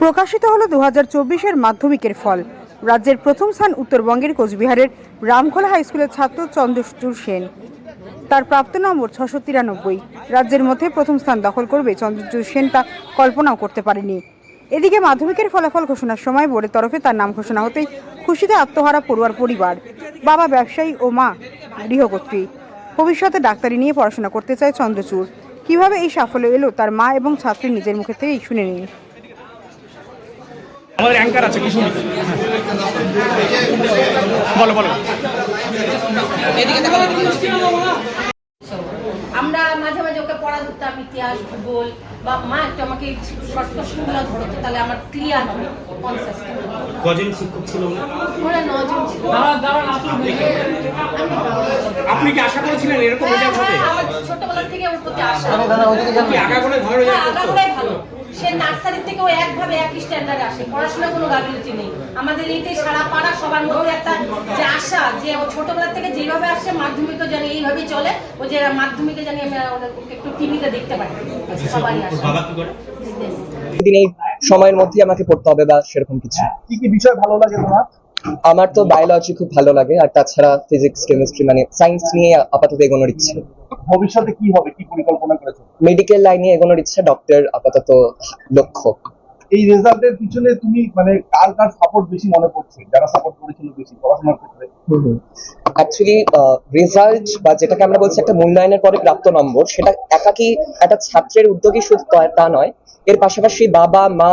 প্রকাশিত হলো দু হাজার চব্বিশের মাধ্যমিকের ফল। রাজ্যের প্রথম স্থান উত্তরবঙ্গের কোচবিহারের রামখোলা হাই স্কুলের ছাত্র চন্দ্রচূড় সেন। তার প্রাপ্ত নম্বর ছশো তিরানব্বই। রাজ্যের মধ্যে প্রথম স্থান দখল করবে চন্দ্রচূড় সেন তা কল্পনাও করতে পারেনি। এদিকে মাধ্যমিকের ফলাফল ঘোষণার সময় বোর্ডের তরফে তার নাম ঘোষণা হতেই খুশিতে আত্মহারা পড়ুয়ার পরিবার, বাবা ব্যবসায়ী ও মা গৃহকর্ত্রী। ভবিষ্যতে ডাক্তারি নিয়ে পড়াশোনা করতে চায় চন্দ্রচূড়। কীভাবে এই সাফল্য এলো তার মা এবং ছাত্রী নিজের মুখে থেকেই শুনে নিন। আমাদের অ্যাঙ্কার আছে কিছু বলো বলো। আমরা মাঝে মাঝে ওকে পড়া ধরতাম ইতিহাস ভূগোল। বা মা একটু আমাকে শর্ট কোশ্চেনগুলো ধরেছে তাহলে আমার ক্লিয়ার হবে কজন শিক্ষক ছিল ওরা নজন ছিল। আপনি কি? আশা করেছিলেন এরকম রেজাল্ট হবে? হ্যাঁ, ছোটবেলা থেকে ওর প্রতি আশা। কি আগাগোড়ায় ভালো হ্যাঁ রেজাল্ট করতো? আগাগোড়াই ভালো। সে নার্সারি থেকে ও একভাবে একই স্ট্যান্ডার্ডে আসে। পড়াশোনা কোনো গাফিলতি নেই। আমাদের সারা পাড়া সবার মধ্যে একটা যে আশা যে ও ছোটবেলা থেকে যেভাবে আসছে মাধ্যমিকও জানি এইভাবেই চলে ও যে মাধ্যমিকে জানি আমি একটু টিভিতে দেখতে পারি Business। দিন এই সময়ের মধ্যেই আমাকে পড়তে হবে বা সেরকম কিছু। কি কি বিষয় ভালো লাগে তোমার? আমার তো বায়োলজি খুব ভালো লাগে আর তাছাড়া ফিজিক্স কেমিস্ট্রি মানে সায়েন্স নিয়ে আপাতত এগোনোর ইচ্ছে ভবিষ্যতে কি হবে কি পরিকল্পনা করেছ? মেডিকেল লাইনে এগোনোর ইচ্ছা ডক্টর আপাতত লক্ষ্য এই রেজাল্টের পিছনে তুমি মানে কার কার সাপোর্ট বেশি মনে পড়ছে? যারা সাপোর্ট করেছিল বেশি পড়াশোনার ক্ষেত্রে? অ্যাকচুয়ালি রেজাল্ট বা যেটাকে আমরা বলছি একটা মূল্যায়নের পরে প্রাপ্ত নম্বর সেটা একাকি একটা ছাত্রের উদ্যোগী শুধু তা নয়। এর পাশাপাশি বাবা মা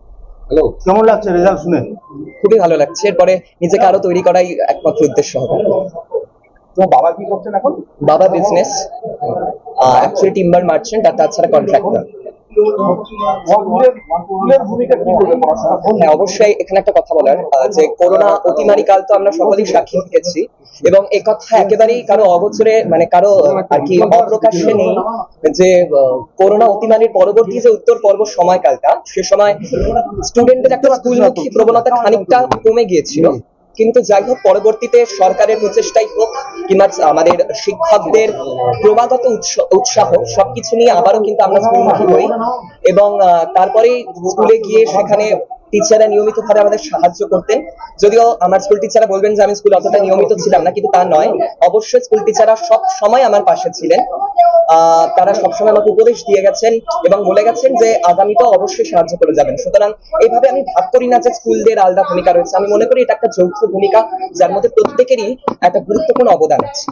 কেমন লাগছে রেজাল্ট শুনে? খুবই ভালো লাগছে। এরপরে নিজেকে আরও তৈরি করাই একমাত্র উদ্দেশ্য হবে। তোমার বাবা কি করছেন এখন? বাবা বিজনেস অ্যাকচুয়ালি টিম্বার মার্চেন্ট আর তাছাড়া কন্ট্রাক্টর পড়াশোনা হ্যাঁ অবশ্যই এখানে একটা কথা বলার যে করোনা অতিমারি কাল তো আমরা সকলেই সাক্ষী থেকেছি এবং এ কথা একেবারেই কারও অবচরে মানে কারও আর কি নেই যে করোনা অতিমারির পরবর্তী যে উত্তর পর্ব সময়কালটা, সে সময় স্টুডেন্টদের একটা স্কুলমুখী প্রবণতা খানিকটা কমে গিয়েছিল। কিন্তু যাই হোক, পরবর্তীতে সরকারের প্রচেষ্টাই হোক, কিংবা আমাদের শিক্ষকদের ক্রমাগত উৎস- উৎসাহ, সবকিছু নিয়ে আবারও কিন্তু আমরা স্কুলমুখী হই এবং তারপরেই স্কুলে গিয়ে সেখানে টিচাররা নিয়মিত ভাবে আমাদের সাহায্য করতেন। যদিও আমার স্কুল টিচাররা বলবেন যে আমি স্কুলে অতটা নিয়মিত ছিলাম না, কিন্তু তা নয়। অবশ্যই স্কুল টিচাররা সব সময় আমার পাশে ছিলেন। তারা সবসময় আমাকে উপদেশ দিয়ে গেছেন এবং বলে গেছেন যে আগামীতেও অবশ্যই সাহায্য করে যাবেন। সুতরাং এইভাবে আমি ভাব করি না যে স্কুলদের আলাদা ভূমিকা রয়েছে। আমি মনে করি এটা একটা যৌথ ভূমিকা, যার মধ্যে প্রত্যেকেরই একটা গুরুত্বপূর্ণ অবদান আছে।